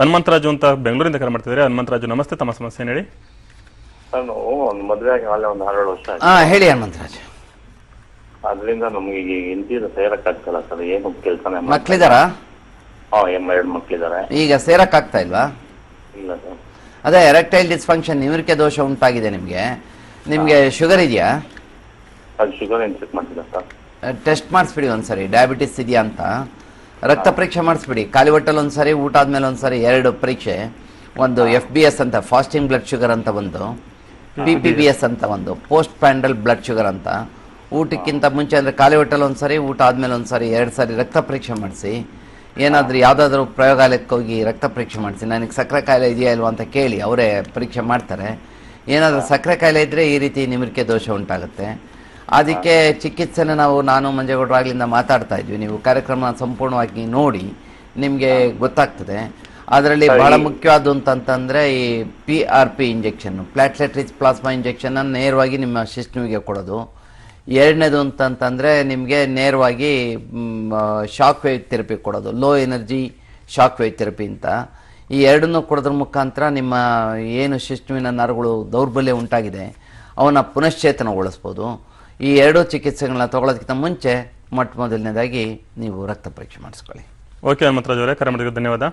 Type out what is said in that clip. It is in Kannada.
ಹನುಮಂತರಾಜು ಅಂತ ಬೆಂಗಳೂರಿಂದ ಕರೆ ಮಾಡ್ತಿದ್ದಾರೆ. ಹನುಮಂತರಾಜು ನಮಸ್ತೆ. ತಮ್ಮ ಸಮಸ್ಯೆ ಹೇಳಿ? ನಾನು ಒಂದು ಮದುವೆ ಆಗಿ ಆಗಲೇ ಒಂದು ಹನ್ನೆರಡು ವರ್ಷ ಆಯ್ತು. ಹಾ ಹೇಳಿ ಹನುಮಂತರಾಜ್. ಅದರಿಂದ ನಮ್ಗೆ ಈಗ ಹೆಂಡತಿರು ಸೇರಕ್ಕಾಗ್ತಲ್ಲ ಸರ್. ಏನು ಕೆಲಸನೇ ಮಕ್ಳಿದಾರ? ಹಾ ಎಮ್ಮ ಎರಡು ಮಕ್ಳಿದ್ದಾರೆ ಈಗ ಸೇರಕ್ ಆಗ್ತಾ ಇಲ್ವಾ? ಇಲ್ಲ ಸರ್. ಅದೇ ಎರೆಕ್ಟೈಲ್ ಡಿಸ್ಫಂಕ್ಷನ್ ನಿವರಿಕೆ ದೋಷ ಉಂಟಾಗಿದೆ ನಿಮಗೆ. ನಿಮಗೆ ಶುಗರ್ ಇದೆಯಾ? ಅದು ಶುಗರ್ ಏನು ಚೆಕ್ ಮಾಡ್ತಿಲ್ಲ ಸರ್ ಟೆಸ್ಟ್ ಮಾಡಿಸ್ಬಿಡಿ ಒಂದ್ಸರಿ. ಡಯಾಬಿಟಿಸ್ ಇದೆಯಾ ಅಂತ. ರಕ್ತ ಪರೀಕ್ಷೆ ಮಾಡಿಸ್ಬಿಡಿ. ಖಾಲಿ ಹೊಟ್ಟಲ್ಲಿ ಒಂದ್ಸರಿ ಊಟ ಆದ್ಮೇಲೆ ಒಂದ್ಸರಿ ಎರಡು ಪರೀಕ್ಷೆ. ಒಂದು ಎಫ್ ಬಿ ಎಸ್ ಅಂತ ಫಾಸ್ಟಿಂಗ್ ಬ್ಲಡ್ ಶುಗರ್ ಅಂತ ಒಂದು ಪಿ ಪಿ ಬಿ ಎಸ್ ಅಂತ ಒಂದು ಪೋಸ್ಟ್ ಪ್ಯಾಂಡಲ್ ಬ್ಲಡ್ ಶುಗರ್ ಅಂತ. ಊಟಕ್ಕಿಂತ ಮುಂಚೆ ಅಂದರೆ ಖಾಲಿ ಹೊಟ್ಟಲ್ಲಿ ಒಂದ್ಸರಿ ಊಟ ಆದ್ಮೇಲೆ ಒಂದ್ಸರಿ ಎರಡು ಸಾರಿ ರಕ್ತ ಪರೀಕ್ಷೆ ಮಾಡಿಸಿ. ಏನಾದರೂ ಯಾವುದಾದ್ರೂ ಪ್ರಯೋಗಾಲಯಕ್ಕೆ ಹೋಗಿ ರಕ್ತ ಪರೀಕ್ಷೆ ಮಾಡಿಸಿ. ನನಗೆ ಸಕ್ಕರೆ ಕಾಯಿಲೆ ಇದೆಯಾ ಇಲ್ವಾ ಅಂತ ಕೇಳಿ ಅವರೇ ಪರೀಕ್ಷೆ ಮಾಡ್ತಾರೆ. ಏನಾದರೂ ಸಕ್ಕರೆ ಕಾಯಿಲೆ ಇದ್ದರೆ ಈ ರೀತಿ ನಿಮಿರಿಕೆ ದೋಷ ಉಂಟಾಗುತ್ತೆ. ಅದಕ್ಕೆ ಚಿಕಿತ್ಸೆನ ನಾವು ನಾನು ಮಂಜೇಗೌಡರಾಗ್ಲಿಂದ ಮಾತಾಡ್ತಾ ಇದ್ವಿ. ನೀವು ಕಾರ್ಯಕ್ರಮ ಸಂಪೂರ್ಣವಾಗಿ ನೋಡಿ ನಿಮಗೆ ಗೊತ್ತಾಗ್ತದೆ. ಅದರಲ್ಲಿ ಬಹಳ ಮುಖ್ಯವಾದ್ದು ಅಂತಂತಂದ್ರೆ ಈ P R P injection platelet rich plasma injection ನೇರವಾಗಿ ನಿಮ್ಮ ಶಿಶ್ನುವಿಗೆ ಕೊಡೋದು. ಎರಡನೇದು ಅಂತಂತಂದ್ರೆ ನಿಮಗೆ ನೇರವಾಗಿ ಶಾಕ್ ವೇವ್ ಥೆರಪಿ ಕೊಡೋದು. Low energy shock wave therapy ಅಂತ. ಈ ಎರಡನ್ನೂ ಕೊಡೋದ್ರ ಮುಖಾಂತರ ನಿಮ್ಮ ಏನು ಶಿಶ್ನುವಿನ ನರಗಳು ದೌರ್ಬಲ್ಯ ಉಂಟಾಗಿದೆ ಅವನ್ನ ಪುನಶ್ಚೇತನಗೊಳಿಸ್ಬೋದು. ಈ ಎರಡೂ ಚಿಕಿತ್ಸೆಗಳನ್ನ ತಗೊಳ್ಳೋದಕ್ಕಿಂತ ಮುಂಚೆ ಮೊಟ್ಟ ಮೊದಲನೇದಾಗಿ ನೀವು ರಕ್ತ ಪರೀಕ್ಷೆ ಮಾಡಿಸ್ಕೊಳ್ಳಿ. ಓಕೆ ಹನುಮಂತರಾಜು ಕರೆ ಧನ್ಯವಾದ.